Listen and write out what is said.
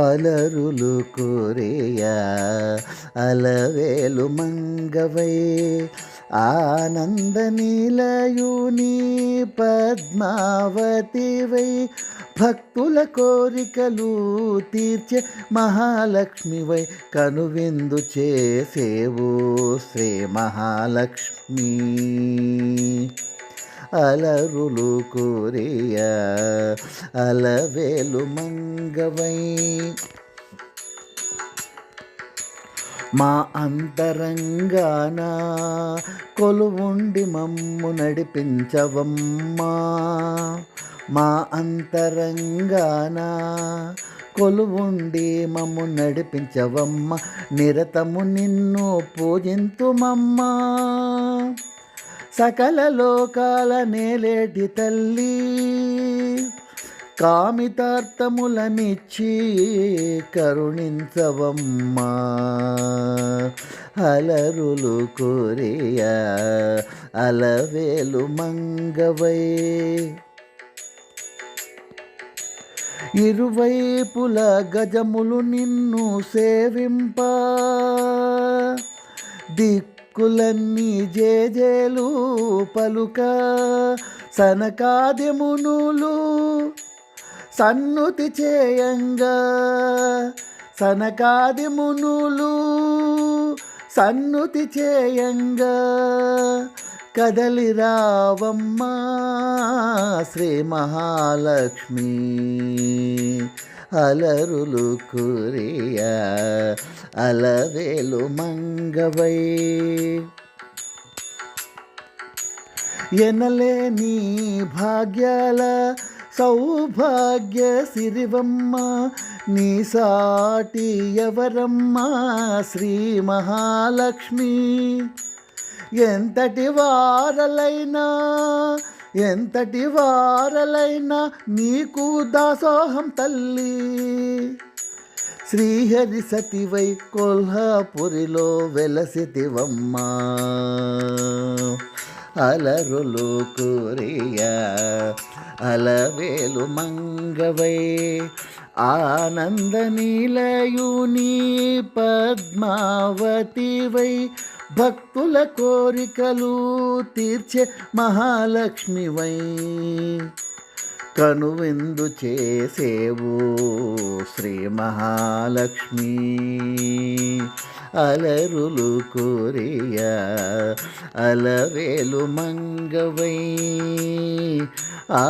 అలరులు కోరియా అలవేలు మంగవై ఆనంద నీలయుని పద్మావతివై భక్తుల కోరికలు తీర్చే మహాలక్ష్మివై కనువిందు చేసేవు శ్రీ మహాలక్ష్మి. అలరులు కోరియ. అలవేలు మంగవై. మా అంతరంగాన కొలువుండి మమ్ము నడిపించవమ్మా. మా అంతరంగాన కొలువుండి మమ్ము నడిపించవమ్మ. నిరతము నిన్ను పూజింతుమమ్మా. సకల లోకాల నేలేటి తల్లి కామితార్థములనిచ్చి కరుణించవమ్మా. అలరులు కోరియా అలవేలు మంగవై. ఇరువైపుల గజములు నిన్ను సేవింప దిక్కులన్నీ జేజేలు పలుక సనకాదిమునులు సన్నుతి చేయంగా సనకాదిమునులు సన్నుతి చేయంగా కదలి రావమ్మా శ్రీ మహాలక్ష్మి. అలరులు కురియా అలవేలు మంగవై. ఎనలేని భాగ్యాల సౌభాగ్య సిరివమ్మ నీ సాటి ఎవరమ్మా శ్రీ మహాలక్ష్మి. ఎంతటి వారలైనా ఎంతటి వారలైనా నీకు దాసోహం తల్లి. శ్రీహరి సతివై కొల్హాపురిలో వెలసితివమ్మా. అలరులు కురియా అలవేలు మంగవై ఆనంద నీలయుని పద్మావతివై భక్తుల కోరికలు తీర్చే మహాలక్ష్మివై కనువిందు చేసేవు శ్రీ మహాలక్ష్మి. అలరులు కోరియా అలవేలు మంగవై. ఆ